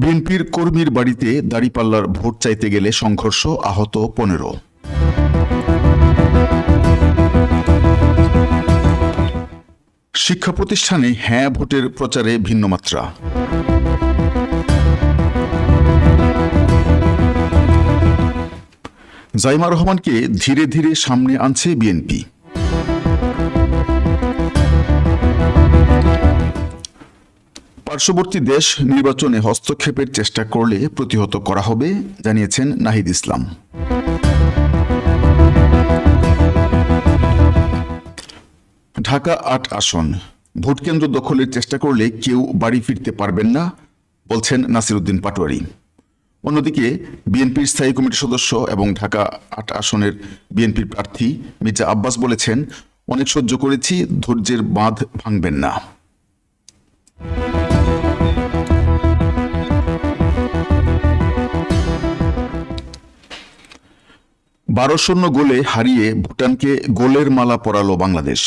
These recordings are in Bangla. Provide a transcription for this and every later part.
বিএনপির কর্মীর বাড়িতে দাড়িপাল্লার ভোট চাইতে গেলে সংঘর্ষ আহত পনেরো। শিক্ষা প্রতিষ্ঠানে হ্যাঁ ভোটের প্রচারে ভিন্ন মাত্রা জাইমা রহমানকে ধীরে ধীরে সামনে আনছে বিএনপি। পার্শ্ববর্তী দেশ নির্বাচনে হস্তক্ষেপের চেষ্টা করলে প্রতিহত করা হবে, জানিয়েছেন নাহিদ ইসলাম। ঢাকা আট আসন ভোটকেন্দ্র দখলের চেষ্টা করলে কেউ বাড়ি ফিরতে পারবেন না, বলছেন নাসিরুদ্দিন পাটোয়ারি। অন্যদিকে, বিএনপির স্থায়ী কমিটির সদস্য এবং ঢাকা আট আসনের বিএনপির প্রার্থী মির্জা আব্বাস বলেছেন, অনেক সহ্য করেছি, ধৈর্যের বাঁধ ভাঙবেন না। বারো শূন্য গোলে হারিয়ে ভুটানকে গোলের মালা পরালো বাংলাদেশ।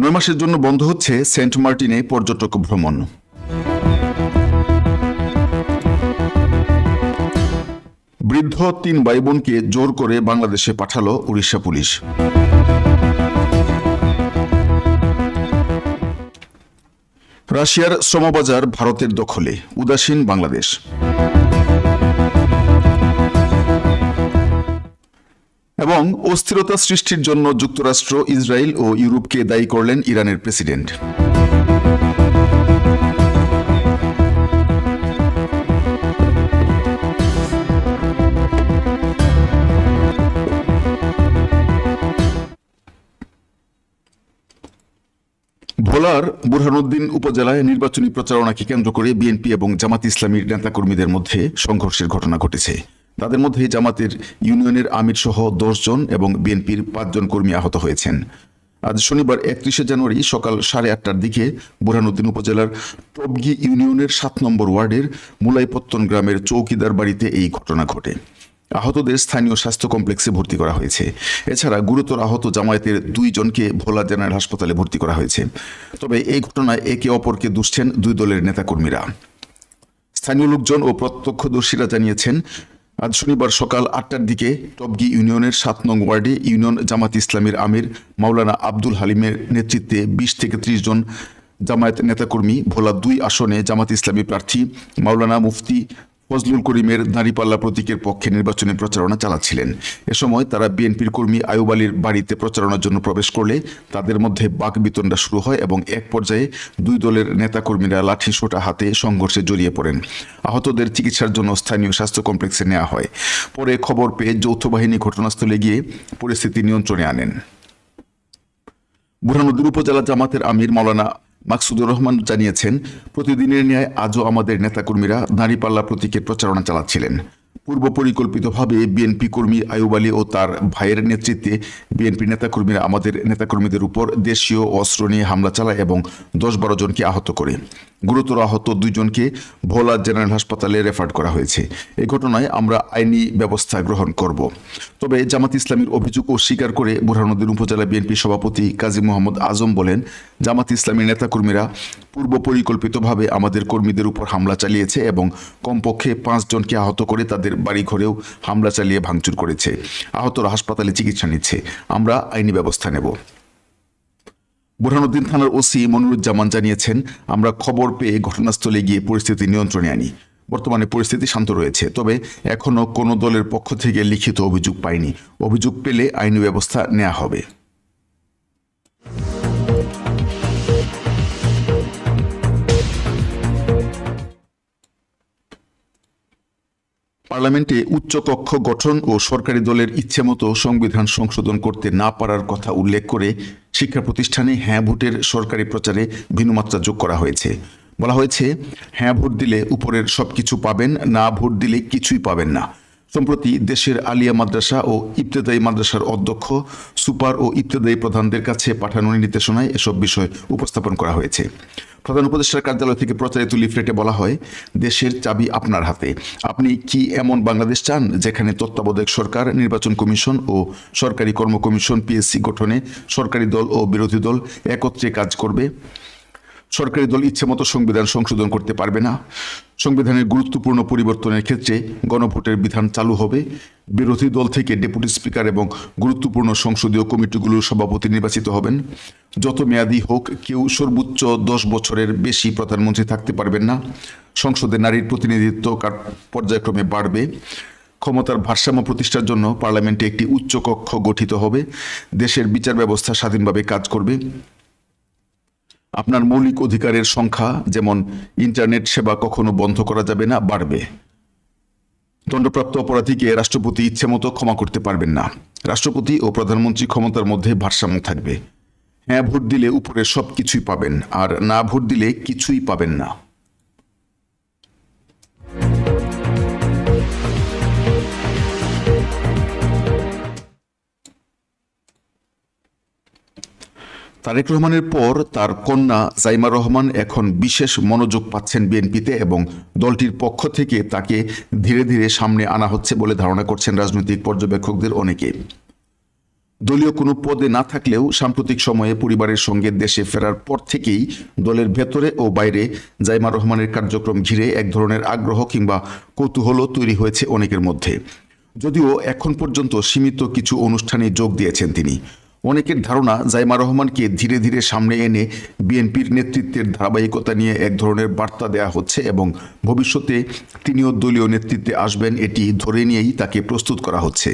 নয় মাসের জন্য বন্ধ হচ্ছে সেন্ট মার্টিনে পর্যটক ভ্রমণ। বৃদ্ধ তিন ভাই বোনকে জোর করে বাংলাদেশে পাঠালো উড়িষ্যা পুলিশ। রাশিয়ার শ্রমবাজার ভারতের দখলে, উদাসীন বাংলাদেশ। এবং অস্থিরতা সৃষ্টির জন্য যুক্তরাষ্ট্র, ইসরায়েল ও ইউরোপকে দায়ী করলেন ইরানের প্রেসিডেন্ট। ভোলার বুরহানুদ্দিন উপজেলায় নির্বাচনী প্রচারণাকে কেন্দ্র করে বিএনপি এবং জামাত ইসলামীর নেতাকর্মীদের মধ্যে সংঘর্ষের ঘটনা ঘটেছে। তাদের মধ্যে জামাতের ইউনিয়নের আমির সহ জন এবং বিএনপির পাঁচজন কর্মী আহত হয়েছেন। আজ শনিবার একত্রিশে জানুয়ারি সকাল সাড়ে আটটার দিকে বুরহানুদ্দিন উপজেলার টবগি ইউনিয়নের সাত নম্বর ওয়ার্ডের মুলাইপত্তন গ্রামের চৌকিদার বাড়িতে এই ঘটনা ঘটে। আহতদের স্থানীয় স্বাস্থ্য কমপ্লেক্সে ভর্তি করা হয়েছে। এছাড়া গুরুতর আহত জামায়াতের দুইজনকে ভোলা জেনারেল হাসপাতালে ভর্তি করা হয়েছে। তবে এই ঘটনায় একে অপরকে দুষছেন দুই দলের নেতাকর্মীরা। স্থানীয় লোকজন ও প্রত্যক্ষদর্শীরা জানিয়েছেন, আজ শনিবার সকাল আটটার দিকে টবগি ইউনিয়নের সাত নং ওয়ার্ডে ইউনিয়ন জামাত ইসলামের আমির মাওলানা আব্দুল হালিমের নেতৃত্বে বিশ থেকে ত্রিশ জন জামায়াত নেতাকর্মী ভোলা দুই আসনে জামাত ইসলামী প্রার্থী মাওলানা মুফতি ফজলুল করিমের দাঁড়িপাল্লা প্রতীকের পক্ষে নির্বাচনী প্রচারণা চালাচ্ছিলেন। এ সময় তারা বিএনপির কর্মী আয়ুব আলীর বাড়িতে প্রচারণার জন্য প্রবেশ করলে তাদের মধ্যে বাক বিতণ্ডা শুরু হয় এবং এক পর্যায়ে দুই দলের নেতাকর্মীরা লাঠি সোটা হাতে সংঘর্ষে জড়িয়ে পড়েন। আহতদের চিকিৎসার জন্য স্থানীয় স্বাস্থ্য কমপ্লেক্সে নেওয়া হয়। পরে খবর পেয়ে যৌথ বাহিনী ঘটনাস্থলে গিয়ে পরিস্থিতি নিয়ন্ত্রণে আনেন। বুরহানুদ্দিন উপজেলা জামাতের আমির মাওলানা মাকসুদুর রহমান জানিয়েছেন, প্রতিদিনের ন্যায় আজও আমাদের নেতাকর্মীরা দাঁড়িপাল্লা প্রতীকের প্রচারণা চালাচ্ছিলেন। পূর্ব পরিকল্পিতভাবে বিএনপি কর্মী আয়ুব আলী ও তার ভাইয়ের নেতৃত্বে বিএনপি নেতাকর্মীরা আমাদের নেতাকর্মীদের উপর দেশীয় অস্ত্র নিয়ে হামলা চালায় এবং দশ বারো জনকে আহত করে। গুরুতর আহত দুইজনকে ভোলা জেনারেল হাসপাতালে রেফার করা হয়েছে। এই ঘটনায় আমরা আইনি ব্যবস্থা গ্রহণ করব। তবে জামাত ইসলামীর অভিযোগ অস্বীকার করে বুরহানুদ্দিন উপজেলা বিএনপি সভাপতি কাজী মোহাম্মদ আজম বলেন, জামাত ইসলামীর নেতাকর্মীরা পূর্ব পরিকল্পিতভাবে আমাদের কর্মীদের উপর হামলা চালিয়েছে এবং কমপক্ষে পাঁচজনকে আহত করে তাদের বাড়িঘরেও হামলা চালিয়ে ভাঙচুর করেছে। আহতরা হাসপাতালে চিকিৎসা নিচ্ছে। আমরা আইনি ব্যবস্থা নেব। বুরহানুদ্দিন থানার ওসি মনিরুজ্জামান জানিয়েছেন, আমরা খবর পেয়ে ঘটনাস্থলে গিয়ে পরিস্থিতি নিয়ন্ত্রণে আনি। বর্তমানে পরিস্থিতি শান্ত রয়েছে, তবে এখনও কোনো দলের পক্ষ থেকে লিখিত অভিযোগ পাইনি। অভিযোগ পেলে আইনি ব্যবস্থা নেওয়া হবে। পার্লামেন্টে উচ্চকক্ষ গঠন ও সরকারি দলের ইচ্ছেমতো সংবিধান সংশোধন করতে না পারার কথা উল্লেখ করে শিক্ষা প্রতিষ্ঠানে হ্যাঁ ভোটের সরকারি প্রচারে ভিন্নমাত্রা যোগ করা হয়েছে। বলা হয়েছে হ্যাঁ ভোট দিলে উপরের সব কিছু পাবেন, না ভোট দিলে কিছুই পাবেন না। সম্প্রতি দেশের আলিয়া মাদ্রাসা ও ইবতেদায়ী মাদ্রাসার অধ্যক্ষ, সুপার ও ইবতেদায়ী প্রধানদের কাছে পাঠানো নির্দেশনায় এসব বিষয় উপস্থাপন করা হয়েছে। প্রধান উপদেষ্টার কার্যালয় থেকে প্রচারিত লিফলেটে বলা হয়, দেশের চাবি আপনার হাতে। আপনি কি এমন বাংলাদেশ চান যেখানে তত্ত্বাবধায়ক সরকার, নির্বাচন কমিশন ও সরকারি কর্ম কমিশন পিএসসি গঠনে সরকারি দল ও বিরোধী দল একত্রে কাজ করবে? সরকারি দল ইচ্ছেমতো সংবিধান সংশোধন করতে পারবে না। সংবিধানের গুরুত্বপূর্ণ পরিবর্তনের ক্ষেত্রে গণভোটের বিধান চালু হবে। বিরোধী দল থেকে ডেপুটি স্পিকার এবং গুরুত্বপূর্ণ সংসদীয় কমিটিগুলোর সভাপতি নির্বাচিত হবেন। যত মেয়াদি হোক, কেউ সর্বোচ্চ দশ বছরের বেশি প্রধানমন্ত্রী থাকতে পারবেন না। সংসদে নারীর প্রতিনিধিত্ব কার- পর্যায়ক্রমে বাড়বে। ক্ষমতার ভারসাম্য প্রতিষ্ঠার জন্য পার্লামেন্টে একটি উচ্চ কক্ষ গঠিত হবে। দেশের বিচার ব্যবস্থা স্বাধীনভাবে কাজ করবে। আপনার মৌলিক অধিকারের সংখ্যা, যেমন ইন্টারনেট সেবা কখনো বন্ধ করা যাবে না, বাড়বে। দণ্ডপ্রাপ্ত অপরাধীকে রাষ্ট্রপতি ইচ্ছেমতো ক্ষমা করতে পারবেন না। রাষ্ট্রপতি ও প্রধানমন্ত্রী ক্ষমতার মধ্যে ভারসাম্য থাকবে। হ্যাঁ ভোট দিলে উপরে সব কিছুই পাবেন, আর না ভোট দিলে কিছুই পাবেন না। তারেক রহমানের পর তার কন্যা জাইমা রহমান এখন বিশেষ মনোযোগ পাচ্ছেন বিএনপিতে এবং দলটির পক্ষ থেকে তাকে ধীরে ধীরে সামনে আনা হচ্ছে বলে ধারণা করছেন রাজনৈতিক পর্যবেক্ষকদের অনেকে। দলীয় কোনো পদে না থাকলেও সাম্প্রতিক সময়ে পরিবারের সঙ্গে দেশে ফেরার পর থেকেই দলের ভেতরে ও বাইরে জাইমা রহমানের কার্যক্রম ঘিরে এক ধরনের আগ্রহ কিংবা কৌতূহলও তৈরি হয়েছে অনেকের মধ্যে। যদিও এখন পর্যন্ত সীমিত কিছু অনুষ্ঠানে যোগ দিয়েছেন তিনি। অনেকের ধারণা, জাইমা রহমানকে ধীরে ধীরে সামনে এনে বিএনপির নেতৃত্বের ধারাবাহিকতা নিয়ে এক ধরনের বার্তা দেওয়া হচ্ছে এবং ভবিষ্যতে তিনিও দলীয় নেতৃত্বে আসবেন, এটি ধরে নিয়েই তাকে প্রস্তুত করা হচ্ছে।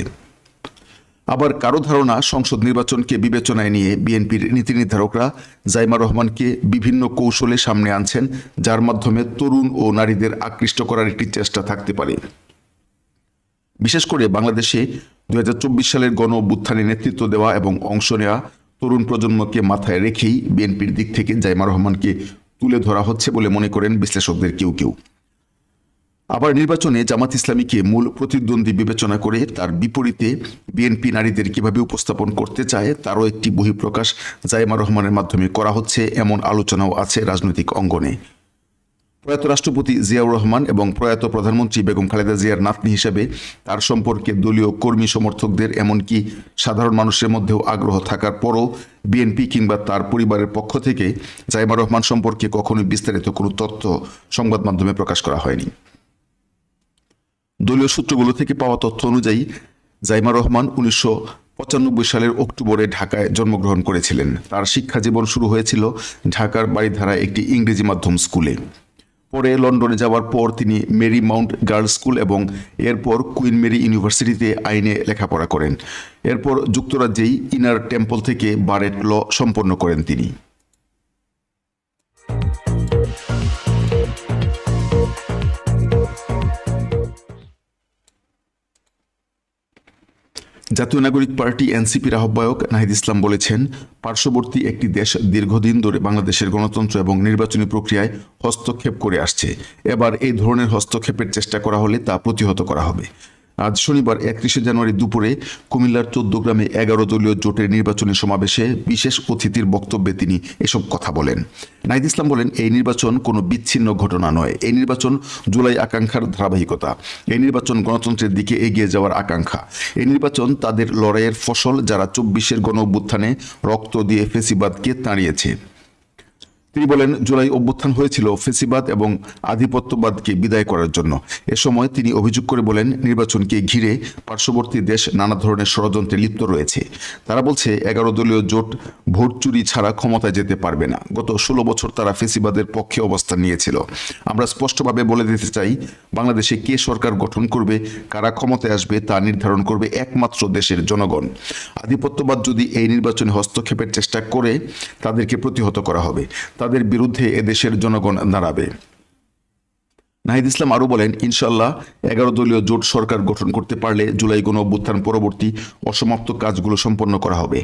আবার কারও ধারণা, সংসদ নির্বাচনকে বিবেচনায় নিয়ে বিএনপির নীতি নির্ধারকরা জাইমা রহমানকে বিভিন্ন কৌশলে সামনে আনছেন, যার মাধ্যমে তরুণ ও নারীদের আকৃষ্ট করার একটি চেষ্টা থাকতে পারে। বিশেষ করে বাংলাদেশে দুই হাজার চব্বিশ সালের গণ অভ্যুত্থানে নেতৃত্ব দেওয়া এবং অংশ নেওয়া তরুণ প্রজন্মকে মাথায় রেখেই বিএনপির দিক থেকে জাইমা রহমানকে তুলে ধরা হচ্ছে বলে মনে করেন বিশ্লেষকদের কেউ কেউ। আবার নির্বাচনে জামাত ইসলামীকে মূল প্রতিদ্বন্দ্বী বিবেচনা করে তার বিপরীতে বিএনপি নারীদের কীভাবে উপস্থাপন করতে চায় তারও একটি বহিঃপ্রকাশ জাইমা রহমানের মাধ্যমে করা হচ্ছে এমন আলোচনাও আছে রাজনৈতিক অঙ্গনে। প্রয়াত রাষ্ট্রপতি জিয়াউর রহমান এবং প্রয়াত প্রধানমন্ত্রী বেগম খালেদা জিয়ার নাতনি হিসেবে তার সম্পর্কে দলীয় কর্মী সমর্থকদের, এমনকি সাধারণ মানুষের মধ্যেও আগ্রহ থাকার পরও বিএনপি কিংবা তার পরিবারের পক্ষ থেকে জাইমা রহমান সম্পর্কে কখনোই বিস্তারিত কোনো তথ্য সংবাদ মাধ্যমে প্রকাশ করা হয়নি। দলীয় সূত্রগুলো থেকে পাওয়া তথ্য অনুযায়ী জাইমা রহমান উনিশশো পঁচানব্বই সালের অক্টোবরে ঢাকায় জন্মগ্রহণ করেছিলেন। তার শিক্ষা জীবন শুরু হয়েছিল ঢাকার বাড়িধারায় একটি ইংরেজি মাধ্যম স্কুলে। পরে লন্ডনে যাওয়ার পর তিনি মেরি মাউন্ট গার্লস স্কুল এবং এরপর কুইন মেরি ইউনিভার্সিটিতে আইনে লেখাপড়া করেন। এরপর যুক্তরাজ্যেই ইনার টেম্পল থেকে বারেট ল সম্পন্ন করেন তিনি। জাতীয় নাগরিক পার্টি এনসিপির আহ্বায়ক নাহিদ ইসলাম বলেছেন, পার্শ্ববর্তী একটি দেশ দীর্ঘদিন ধরে বাংলাদেশের গণতন্ত্র এবং নির্বাচনী প্রক্রিয়ায় হস্তক্ষেপ করে আসছে। এবার এই ধরনের হস্তক্ষেপের চেষ্টা করা হলে তা প্রতিহত করা হবে। আজ শনিবার একত্রিশে জানুয়ারি দুপুরে কুমিল্লার চোদ্দ গ্রামে এগারো দলীয় জোটের নির্বাচনী সমাবেশে বিশেষ অতিথির বক্তব্যে তিনি এসব কথা বলেন। নাহিদ ইসলাম বলেন, এই নির্বাচন কোনো বিচ্ছিন্ন ঘটনা নয়। এই নির্বাচন জুলাই আকাঙ্ক্ষার ধারাবাহিকতা। এই নির্বাচন গণতন্ত্রের দিকে এগিয়ে যাওয়ার আকাঙ্ক্ষা। এই নির্বাচন তাদের লড়াইয়ের ফসল যারা চব্বিশের গণ অভ্যুত্থানে রক্ত দিয়ে ফেসিবাদকে তাড়িয়েছে। তিনি বলেন, জুলাই অভ্যুত্থান হয়েছিল ফেসিবাদ এবং আধিপত্যবাদকে বিদায় করার জন্য। এ সময় তিনি অভিযোগ করে বলেন, নির্বাচনকে ঘিরে পার্শ্ববর্তী দেশ নানা ধরনের ষড়যন্ত্রে লিপ্ত রয়েছে। তারা বলছে, এগারো দলীয় জোট ভোট চুরি ছাড়া ক্ষমতায় যেতে পারবে না। গত ষোলো বছর তারা ফেসিবাদের পক্ষে অবস্থান নিয়েছিল। আমরা স্পষ্টভাবে বলে দিতে চাই, বাংলাদেশে কে সরকার গঠন করবে, কারা ক্ষমতায় আসবে তা নির্ধারণ করবে একমাত্র দেশের জনগণ। আধিপত্যবাদ যদি এই নির্বাচনে হস্তক্ষেপের চেষ্টা করে, তাদেরকে প্রতিহত করা হবে। তাদের বিরুদ্ধে এদেশের জনগণ দাঁড়াবে। নাহিদ ইসলাম আরও বলেন ইনশাল্লাহ এগারো দলীয় জোট সরকার গঠন করতে পারলে জুলাই গণ অভ্যুত্থান পরবর্তী অসমাপ্ত কাজগুলো সম্পন্ন করা হবে।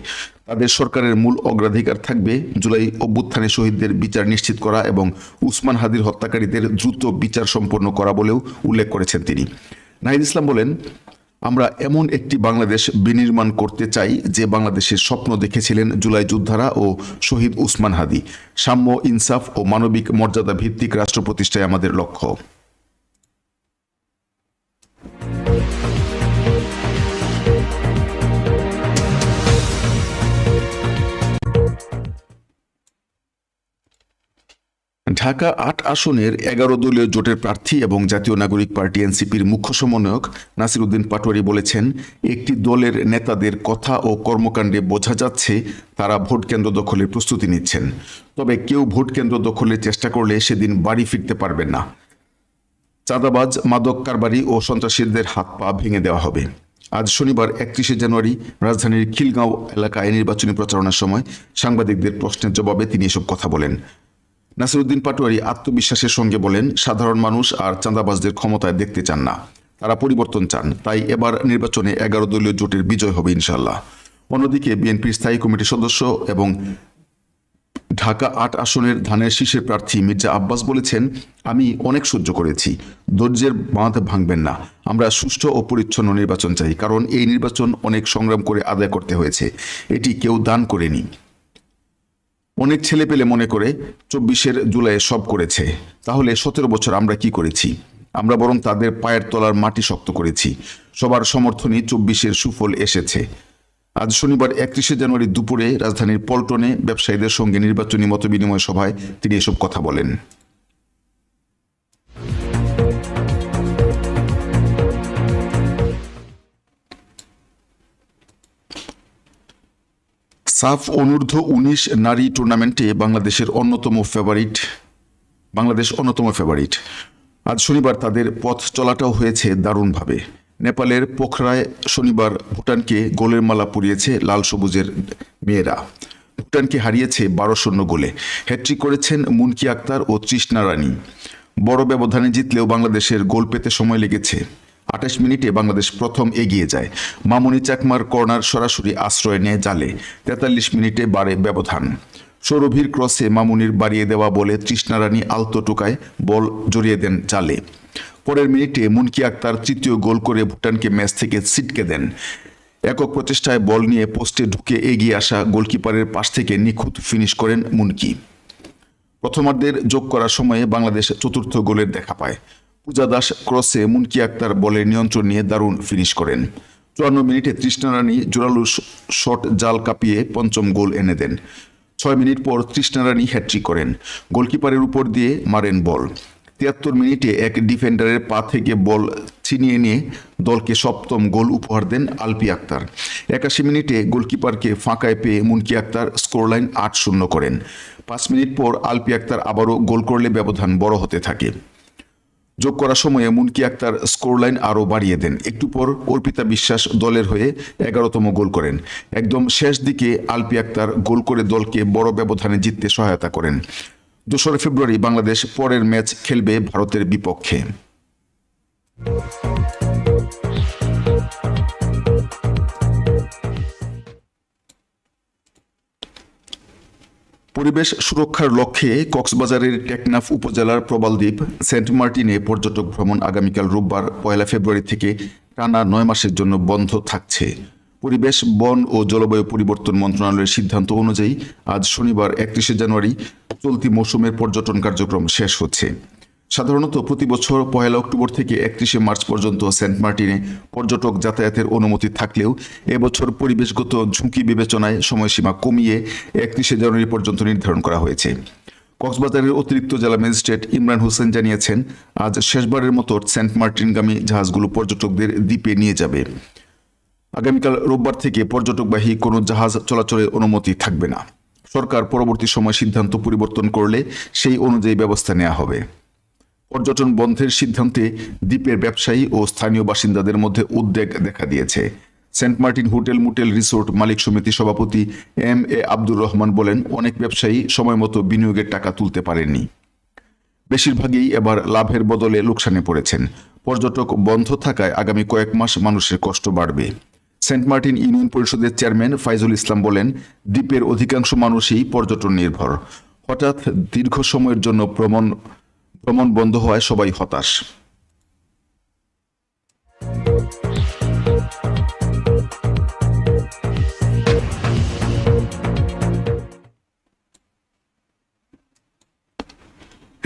তাদের সরকারের মূল অগ্রাধিকার থাকবে জুলাই অভ্যুত্থানে শহীদদের বিচার নিশ্চিত করা এবং উসমান হাদির হত্যাকারীদের দ্রুত বিচার সম্পন্ন করা বলেও উল্লেখ করেছেন তিনি। নাহিদ ইসলাম বলেন আমরা এমন একটি বাংলাদেশ বিনির্মাণ করতে চাই যে বাংলাদেশের স্বপ্ন দেখেছিলেন জুলাই যোদ্ধারা ও শহীদ উসমান হাদি। সাম্য, ইনসাফ ও মানবিক মর্যাদা ভিত্তিক রাষ্ট্র প্রতিষ্ঠায় আমাদের লক্ষ্য। ঢাকা আট আসনের এগারো দলীয় জোটের প্রার্থী এবং জাতীয় নাগরিক পার্টি এনসিপির মুখ্য সমন্বয়ক নাসির উদ্দিন পাটোয়ারি বলেছেন, একটি দলের নেতাদের কথা ও কর্মকাণ্ডে বোঝা যাচ্ছে তারা ভোট কেন্দ্র দখলের প্রস্তুতি নিচ্ছেন। তবে কেউ ভোট কেন্দ্র দখলের চেষ্টা করলে সেদিন বাড়ি ফিরতে পারবেন না। চাঁদাবাজ, মাদক কারবারি ও সন্ত্রাসীদের হাত পা ভেঙে দেওয়া হবে। আজ শনিবার একত্রিশে জানুয়ারি রাজধানীর খিলগাঁও এলাকায় নির্বাচনী প্রচারণার সময় সাংবাদিকদের প্রশ্নের জবাবে তিনি এসব কথা বলেন। নাসিরুদ্দিন পাটোয়ারি আত্মবিশ্বাসের সঙ্গে বলেন, সাধারণ মানুষ আর চাঁদাবাজদের ক্ষমতায় দেখতে চান না। তারা পরিবর্তন চান। তাই এবার নির্বাচনে এগারো দলীয় জোটের বিজয় হবে ইনশাল্লাহ অন্যদিকে বিএনপির স্থায়ী কমিটির সদস্য এবং ঢাকা আট আসনের ধানের শীষের প্রার্থী মির্জা আব্বাস বলেছেন, আমি অনেক সহ্য করেছি। ধৈর্যের বাঁধ ভাঙবেন না। আমরা সুষ্ঠু ও পরিচ্ছন্ন নির্বাচন চাই। কারণ এই নির্বাচন অনেক সংগ্রাম করে আদায় করতে হয়েছে। এটি কেউ দান করেনি। অনেক ছেলে পেলে মনে করে চব্বিশের জুলাই সব করেছে। তাহলে সতেরো বছর আমরা কি করেছি? আমরা বরং তাদের পায়ের তলার মাটি শক্ত করেছি। সবার সমর্থনই চব্বিশের সুফল এসেছে। আজ শনিবার একত্রিশে জানুয়ারি দুপুরে রাজধানীর পল্টনে ব্যবসায়ীদের সঙ্গে নির্বাচনী মতবিনিময় সভায় তিনি এসব কথা বলেন। সাফ অনূর্ধ্ব উনিশ নারী টুর্নামেন্টে বাংলাদেশের অন্যতম ফেভারিট বাংলাদেশ অন্যতম ফেভারিট আজ শনিবার তাদের পথ চলাটাও হয়েছে দারুণভাবে। নেপালের পোখরায় শনিবার ভুটানকে গোলের মালা পরিয়েছে লাল সবুজের মেয়েরা। ভুটানকে হারিয়েছে বারো শূন্য গোলে। হ্যাট্রিক করেছেন মুনকি আক্তার ও তৃষ্ণা রানী। বড় ব্যবধানে জিতলেও বাংলাদেশের গোল পেতে সময় লেগেছে। আঠাশ মিনিটে বাংলাদেশ প্রথম এগিয়ে যায়। মামুনি চাকমার কর্নার সরাসরি আশ্রয় নেয় জালে। তেতাল্লিশ মিনিটে বাড়ে ব্যবধান। সৌরভীর ক্রসে মামুনির বাড়িয়ে দেওয়া বলে তৃষ্ণা রানী আলতো টোকায় বল জড়িয়ে দেন জালে। পরের মিনিটে মুনকি আক্তার তৃতীয় গোল করে ভুটানকে ম্যাচ থেকে ছিটকে দেন। একক প্রচেষ্টায় বল নিয়ে পোস্টে ঢুকে এগিয়ে আসা গোলকিপারের পাশ থেকে নিখুঁত ফিনিশ করেন মুনকি। প্রথমার্ধের যোগ করার সময়ে বাংলাদেশ চতুর্থ গোলের দেখা পায়। পূজা দাস ক্রসে মুনকি আক্তার বলের নিয়ন্ত্রণ নিয়ে দারুণ ফিনিশ করেন। চুয়ান্ন মিনিটে তৃষ্ণা রানী জোরালু শট জাল কাঁপিয়ে পঞ্চম গোল এনে দেন। ছয় মিনিট পর তৃষ্ণা রানী হ্যাট্রিক করেন। গোলকিপারের উপর দিয়ে মারেন বল। তিয়াত্তর মিনিটে এক ডিফেন্ডারের পা থেকে বল ছিনিয়ে নিয়ে দলকে সপ্তম গোল উপহার দেন আলপি আক্তার। একাশি মিনিটে গোলকিপারকে ফাঁকায় পেয়ে মুনকি আক্তার স্কোরলাইন আট শূন্য করেন। পাঁচ মিনিট পর আলপি আক্তার আবারও গোল করলে ব্যবধান বড় হতে থাকে। যোগ করার সময়ে মুনকি আক্তার স্কোরলাইন আরও বাড়িয়ে দেন। একটু পর অর্পিতা বিশ্বাস দলের হয়ে এগারোতম গোল করেন। একদম শেষ দিকে আলপি আক্তার গোল করে দলকে বড় ব্যবধানে জিততে সহায়তা করেন। দোসরা ফেব্রুয়ারি বাংলাদেশ পরের ম্যাচ খেলবে ভারতের বিপক্ষে। পরিবেশ সুরক্ষার লক্ষ্যে কক্সবাজারের টেকনাফ উপজেলার প্রবালদ্বীপ সেন্ট মার্টিনে পর্যটক ভ্রমণ আগামীকাল রোববার, পয়লা ফেব্রুয়ারি থেকে টানা নয় মাসের জন্য বন্ধ থাকছে। পরিবেশ, বন ও জলবায়ু পরিবর্তন মন্ত্রণালয়ের সিদ্ধান্ত অনুযায়ী আজ শনিবার একত্রিশে জানুয়ারি চলতি মৌসুমের পর্যটন কার্যক্রম শেষ হচ্ছে। সাধারণত প্রতি বছর পয়লা অক্টোবর থেকে একত্রিশে মার্চ পর্যন্ত সেন্ট মার্টিনে পর্যটক যাতায়াতের অনুমতি থাকলেও এবছর পরিবেশগত ঝুঁকি বিবেচনায় সময়সীমা কমিয়ে একত্রিশে জানুয়ারি পর্যন্ত নির্ধারণ করা হয়েছে। কক্সবাজারের অতিরিক্ত জেলা ম্যাজিস্ট্রেট ইমরান হোসেন জানিয়েছেন, আজ শেষবারের মতো সেন্ট মার্টিনগামী জাহাজগুলো পর্যটকদের দ্বীপে নিয়ে যাবে। আগামীকাল রোববার থেকে পর্যটকবাহী কোনো জাহাজ চলাচলের অনুমতি থাকবে না। সরকার পরবর্তী সময় সিদ্ধান্ত পরিবর্তন করলে সেই অনুযায়ী ব্যবস্থা নেওয়া হবে। পর্যটন বন্ধের সিদ্ধান্তে দ্বীপের ব্যবসায়ী ও স্থানীয় বাসিন্দাদের মধ্যে উদ্বেগ দেখা দিয়েছে। Saint Martin hotel motel resort মালিক সমিতি সভাপতি এম এ আব্দুর রহমান বলেন, অনেক ব্যবসায়ী সময় মতো বিনিয়োগের টাকা তুলতে পারেননি। বেশিরভাগই এবার লাভের বদলে লোকসানে পড়েছেন। পর্যটক বন্ধ থাকায় আগামী কয়েক মাস মানুষের কষ্ট বাড়বে। সেন্ট মার্টিন ইউনিয়ন পরিষদের চেয়ারম্যান ফাইজুল ইসলাম বলেন, দ্বীপের অধিকাংশ মানুষই পর্যটন নির্ভর। হঠাৎ দীর্ঘ সময়ের জন্য ভ্রমণ ভ্রমণ বন্ধ হওয়ায় সবাই হতাশ।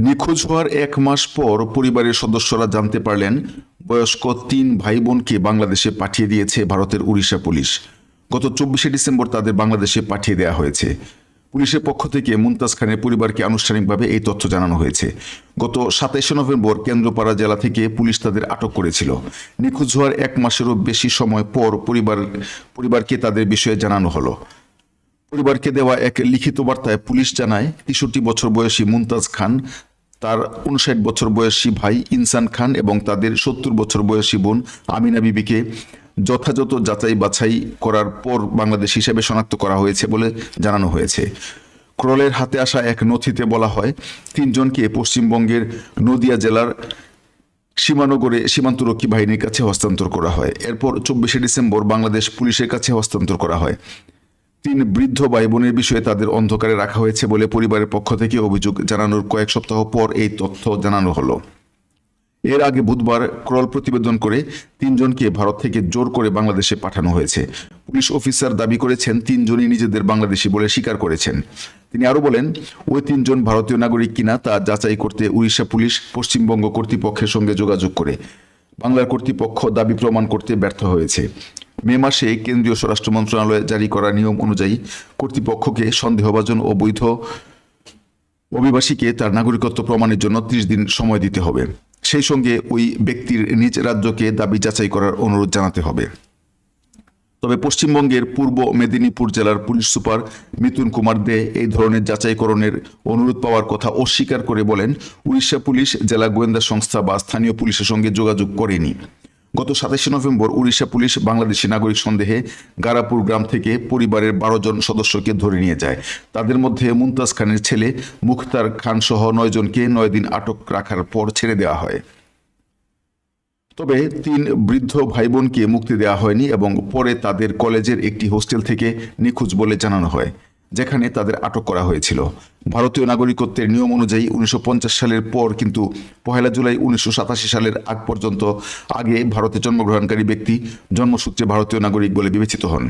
নিখোঁজ হওয়ার এক মাস পর পরিবারের সদস্যরা জানতে পারলেন, বয়স্ক তিন ভাই বোনকে বাংলাদেশে পাঠিয়ে দিয়েছে ভারতের উড়িষ্যা পুলিশ। গত চব্বিশে ডিসেম্বর তাদের বাংলাদেশে পাঠিয়ে দেওয়া হয়েছে। পুলিশের পক্ষ থেকে মুমতাজ খানের পরিবারকে আনুষ্ঠানিকভাবে এই তথ্য জানানো হয়েছে। গত সাতাইশে নভেম্বর কেন্দ্রপাড়া জেলা থেকে পুলিশ তাদের আটক করেছিল। নিখোঁজ হওয়ার এক মাসেরও বেশি সময় পর পরিবার, পরিবারকে তাদের বিষয়ে জানানো হলো। পরিবারকে দেওয়া এক লিখিত বার্তায় পুলিশ জানায়, তেষট্টি বছর বয়সী মুমতাজ খান, তার উনষাট বছর বয়সী ভাই ইনসান খান এবং তাদের সত্তর বছর বয়সী বোন আমিনা বিবিকে যথাযথ যাচাই বাছাই করার পর বাংলাদেশ হিসেবে শনাক্ত করা হয়েছে বলে জানানো হয়েছে। ক্রলের হাতে আসা এক নথিতে বলা হয়, তিনজনকে পশ্চিমবঙ্গের নদিয়া জেলার সীমানগরে সীমান্তরক্ষী বাহিনীর কাছে হস্তান্তর করা হয়। এরপর চব্বিশে ডিসেম্বর বাংলাদেশ পুলিশের কাছে হস্তান্তর করা হয়। তিন বৃদ্ধ ভাই বোনের বিষয়ে তাদের অন্ধকারে রাখা হয়েছে বলে পরিবারের পক্ষ থেকে অভিযোগ জানানোর কয়েক সপ্তাহ পর এই তথ্য জানানো হলো। এর আগে বুধবার ক্রল প্রতিবেদন করে তিনজনকে ভারত থেকে জোর করে বাংলাদেশে পাঠানো হয়েছে। পুলিশ অফিসার দাবি করেছেন, তিনজনই নিজেদের বাংলাদেশি বলে স্বীকার করেছেন। তিনি আরও বলেন, ওই তিনজন ভারতীয় নাগরিক কিনা তা যাচাই করতে উড়িষ্যা পুলিশ পশ্চিমবঙ্গ কর্তৃপক্ষের সঙ্গে যোগাযোগ করে। বাংলার কর্তৃপক্ষ দাবি প্রমাণ করতে ব্যর্থ হয়েছে। মে মাসে কেন্দ্রীয় স্বরাষ্ট্র মন্ত্রণালয় জারি করা নিয়ম অনুযায়ী কর্তৃপক্ষকে সন্দেহভাজন ও বৈধ অভিবাসীকে তার নাগরিকত্ব প্রমাণের জন্য ত্রিশ দিন সময় দিতে হবে। সেই সঙ্গে ওই ব্যক্তির নিজ রাজ্যকে দাবি যাচাই করার অনুরোধ জানাতে হবে। তবে পশ্চিমবঙ্গের পূর্ব মেদিনীপুর জেলার পুলিশ সুপার মিথুন কুমার দে এই ধরনের যাচাইকরণের অনুরোধ পাওয়ার কথা অস্বীকার করে বলেন, উড়িষ্যা পুলিশ, জেলা গোয়েন্দা সংস্থা বা স্থানীয় পুলিশের সঙ্গে যোগাযোগ করেনি। গত সাতাশে নভেম্বর উড়িষ্যা পুলিশ বাংলাদেশি নাগরিক সন্দেহে গারাপুর গ্রাম থেকে পরিবারের বারো জন সদস্যকে ধরে নিয়ে যায়। তাদের মধ্যে মুমতাজ খানের ছেলে মুখতার খান সহ নয় জনকে নয় দিন আটক রাখার পর ছেড়ে দেওয়া হয়। তবে তিন বৃদ্ধ ভাই বোনকে মুক্তি দেওয়া হয়নি এবং পরে তাদের কলেজের একটি হোস্টেল থেকে নিখোঁজ বলে জানানো হয়। যেখানে তাদের আটক করা হয়েছিল। ভারতীয় নাগরিকত্বের নিয়ম অনুযায়ী উনিশশো পঞ্চাশ সালের পর কিন্তু পহেলা জুলাই উনিশশো সাতাশি সালের আগ পর্যন্ত আগে ভারতে জন্মগ্রহণকারী ব্যক্তি জন্মসূত্রে ভারতীয় নাগরিক বলে বিবেচিত হন।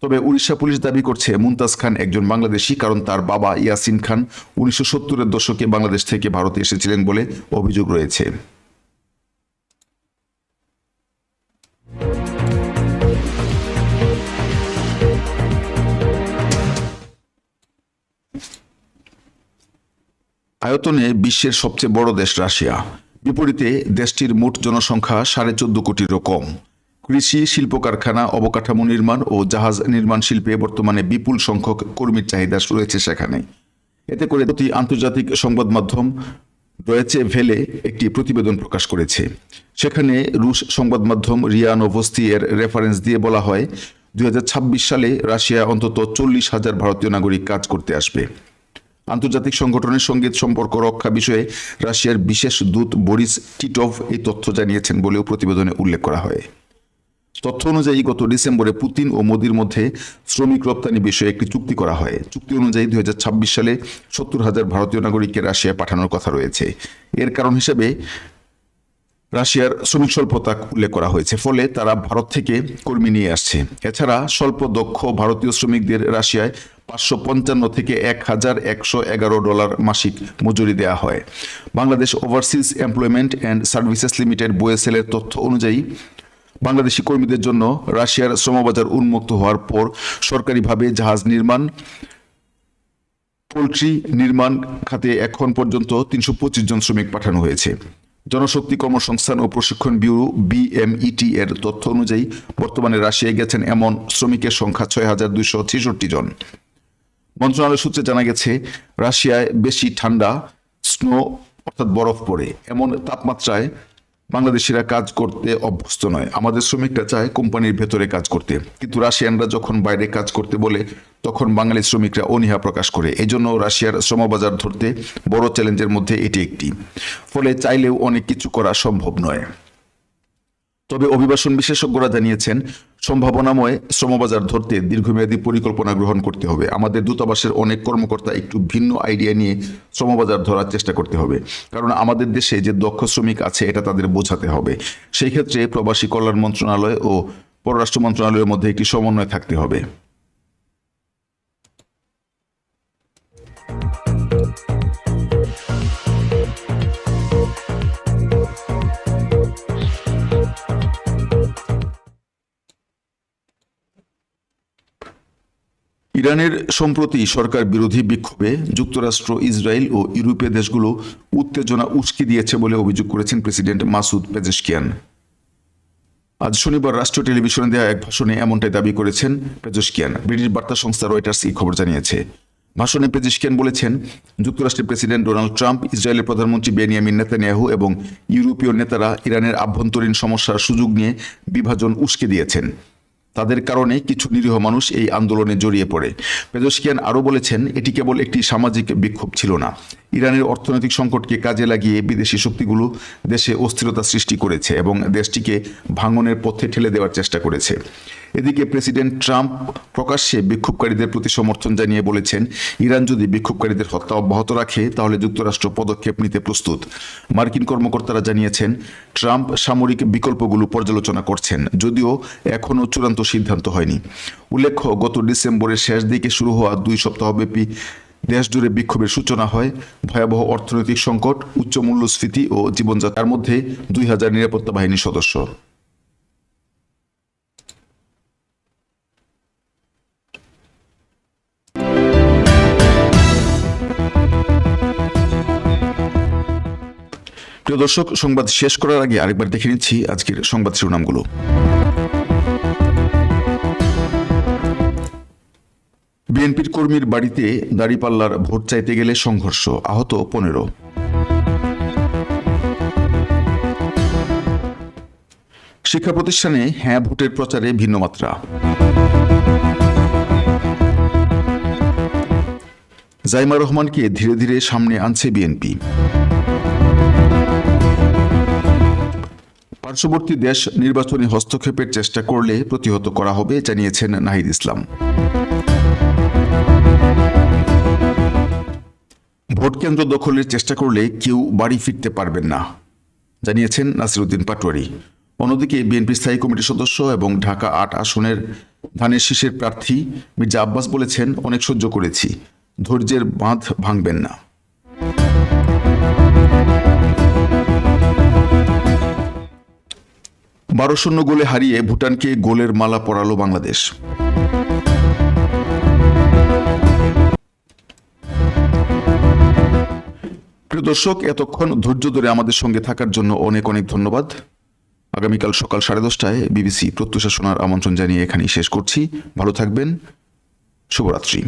তবে উড়িষ্যা পুলিশ দাবি করছে মুমতাজ খান একজন বাংলাদেশি কারণ তার বাবা ইয়াসিন খান উনিশশো সত্তরের দশকে বাংলাদেশ থেকে ভারতে এসেছিলেন বলে অভিযোগ রয়েছে। আয়তনে বিশ্বের সবচেয়ে বড় দেশ রাশিয়া। বিপরীতে দেশটির মোট জনসংখ্যা সাড়ে চোদ্দ কোটিরও কম। কৃষি শিল্প কারখানা অবকাঠামো নির্মাণ ও জাহাজ নির্মাণ শিল্পে বর্তমানে বিপুল সংখ্যক কর্মীর চাহিদা রয়েছে সেখানে। এতে করে প্রতি আন্তর্জাতিক সংবাদ মাধ্যম রয়েছে ভেলে একটি প্রতিবেদন প্রকাশ করেছে। সেখানে রুশ সংবাদ মাধ্যম রিয়া নোভস্তি এর রেফারেন্স দিয়ে বলা হয়, দুই হাজার ছাব্বিশ সালে রাশিয়া অন্তত চল্লিশ হাজার ভারতীয় নাগরিক কাজ করতে আসবে। আন্তর্জাতিক সংগঠনের সঙ্গে সম্পর্ক রক্ষা বিষয়ে রাশিয়ার বিশেষ দূত বরিস টিটভ এই তথ্য জানিয়েছেন বলেও প্রতিবেদনে উল্লেখ করা হয়। তথ্য অনুযায়ী গত ডিসেম্বরে পুতিন ও মোদির মধ্যে শ্রমিক রপ্তানি বিষয়ে একটি চুক্তি করা হয়। চুক্তি অনুযায়ী দুই হাজার ছাব্বিশ সালে সত্তর হাজার ভারতীয় নাগরিককে রাশিয়ায় পাঠানোর কথা রয়েছে। এর কারণ হিসেবে রাশিয়ার শ্রমিক স্বল্পতা উল্লেখ করা হয়েছে, ফলে তারা ভারত থেকে কর্মী নিয়ে আসছে। এছাড়া স্বল্প দক্ষ ভারতীয় শ্রমিকদের রাশিয়ায় পাঁচশো পঞ্চান্ন থেকে এক হাজার একশো এগারো ডলার মাসিক মজুরি দেওয়া হয়। Bangladesh overseas employment and services limited বোয়েসেলের তথ্য অনুযায়ী, বাংলাদেশি কর্মীদের জন্য রাশিয়ার শ্রমবাজার উন্মুক্ত হওয়ার পর সরকারিভাবে জাহাজ নির্মাণ, পোলট্রি নির্মাণ খাতে এখন পর্যন্ত তিনশো পঁচিশ জন শ্রমিক পাঠানো হয়েছে। জনশক্তি কর্মসংস্থান ও প্রশিক্ষণ ব্যুরো বিএমইটি এর তথ্য অনুযায়ী, বর্তমানে রাশিয়ায় গেছেন এমন শ্রমিকের সংখ্যা ছয় হাজার দুইশো ছেষট্টি জন। মন্ত্রণালয় সূত্রে জানা গেছে, রাশিয়ায় বেশি ঠান্ডা, স্নো, অর্থাৎ বরফ পড়ে। এমন তাপমাত্রায় বাংলাদেশিরা কাজ করতে অভ্যস্ত নয়। আমাদের শ্রমিকরা চায় কোম্পানির ভেতরে কাজ করতে। কিন্তু রাশিয়ানরা যখন বাইরে কাজ করতে বলে, তখন বাঙালি শ্রমিকরা অনীহা প্রকাশ করে। এজন্য রাশিয়ার শ্রমবাজার ধরতে বড় চ্যালেঞ্জের মধ্যে এটি একটি। ফলে চাইলেও অনেক কিছু করা সম্ভব নয়। তবে অভিবাসন বিশেষজ্ঞরা জানিয়েছেন, সম্ভাবনাময় শ্রমবাজার ধরতে দীর্ঘমেয়াদী পরিকল্পনা গ্রহণ করতে হবে। আমাদের দূতাবাসের অনেক কর্মকর্তা একটু ভিন্ন আইডিয়া নিয়ে শ্রমবাজার ধরার চেষ্টা করতে হবে। কারণ আমাদের দেশে যে দক্ষ শ্রমিক আছে, এটা তাদের বোঝাতে হবে। সেই ক্ষেত্রে প্রবাসী কল্যাণ মন্ত্রণালয় ও পররাষ্ট্র মন্ত্রণালয়ের মধ্যে একটি সমন্বয় থাকতে হবে। ইরানের সম্প্রতি সরকার বিরোধী বিক্ষোভে যুক্তরাষ্ট্র, ইসরায়েল ও ইউরোপীয় দেশগুলো উত্তেজনা উস্কি দিয়েছে বলে অভিযোগ করেছেন প্রেসিডেন্ট মাসুদ পেজেশকিয়ান। আজ শনিবার রাষ্ট্রীয় টেলিভিশনে দেওয়া এক ভাষণে এমনটাই দাবি করেছেন পেজেশকিয়ান। ব্রিটিশ বার্তা সংস্থা রয়টার্স এই খবর জানিয়েছে। ভাষণে পেজেশকিয়ান বলেছেন, যুক্তরাষ্ট্রের প্রেসিডেন্ট ডোনাল্ড ট্রাম্প, ইসরায়েলের প্রধানমন্ত্রী বেনিয়ামিন নেতানিয়াহু এবং ইউরোপীয় নেতারা ইরানের আভ্যন্তরীণ সমস্যার সুযোগ নিয়ে বিভাজন উস্কে দিয়েছেন। তাদের কারণে কিছু নিরীহ মানুষ এই আন্দোলনে জড়িয়ে পড়ে। পেজস্কিয়ান আরও বলেছেন, এটি কেবল একটি সামাজিক বিক্ষোভ ছিল না। ইরানের অর্থনৈতিক সংকটকে কাজে লাগিয়ে বিদেশি শক্তিগুলো দেশে অস্থিরতা সৃষ্টি করেছে এবং দেশটিকে ভাঙনের পথে ঠেলে দেওয়ার চেষ্টা করেছে। এদিকে প্রেসিডেন্ট ট্রাম্প প্রকাশ্যে বিক্ষোভকারীদের প্রতি সমর্থন জানিয়ে বলেছেন, ইরান যদি বিক্ষোভকারীদের হত্যা অব্যাহত রাখে, তাহলে যুক্তরাষ্ট্র পদক্ষেপ নিতে প্রস্তুত। মার্কিন কর্মকর্তারা জানিয়েছেন, ট্রাম্প সামরিক বিকল্পগুলো পর্যালোচনা করছেন, যদিও এখনও চূড়ান্ত সিদ্ধান্ত হয়নি। উল্লেখ্য, গত ডিসেম্বরের শেষ দিকে শুরু হওয়া দুই সপ্তাহব্যাপী দেশজুড়ে বিক্ষোভের সূচনা হয়, ভয়াবহ অর্থনৈতিক সংকট, উচ্চ মূল্যস্ফীতি ও জীবনযাত্রার মধ্যে দুই হাজার নিরাপত্তা বাহিনীর সদস্য। প্রিয় দর্শক, সংবাদ শেষ করার আগে আরেকবার দেখে নিচ্ছি আজকের সংবাদ শিরোনামগুলো। বিএনপির কর্মীর বাড়িতে দাড়িপাল্লার ভোট চাইতে গেলে সংঘর্ষ, আহত পনেরো। শিক্ষা প্রতিষ্ঠানে হ্যাঁ ভোটের প্রচারে ভিন্ন মাত্রা। জাইমা রহমানকে ধীরে ধীরে সামনে আনছে বিএনপি। পার্শ্ববর্তী দেশ নির্বাচনী হস্তক্ষেপের চেষ্টা করলে প্রতিহত করা হবে, জানিয়েছেন নাহিদ ইসলাম। ভোট কেন্দ্র দখলের চেষ্টা করলে কেউ বাড়ি ফিরতে পারবেন না, জানিয়েছেন নাসিরুদ্দিন পাটোয়ারি। অন্যদিকে বিএনপি স্থায়ী কমিটির সদস্য এবং ঢাকা আট আসনের ধানের শীষের প্রার্থী মির্জা আব্বাস বলেছেন, অনেক সহ্য করেছি, ধৈর্যের বাঁধ ভাঙবেন না। বারো শূন্য গোলে হারিয়ে ভুটানকে গোলের মালা পরালো বাংলাদেশ। প্রিয় দর্শক, এতক্ষণ ধৈর্য ধরে আমাদের সঙ্গে থাকার জন্য অনেক অনেক ধন্যবাদ। আগামীকাল সকাল সাড়ে দশটায় বিবিসি প্রত্যুষা শোনার আমন্ত্রণ জানিয়ে এখানেই শেষ করছি। ভালো থাকবেন। শুভরাত্রি।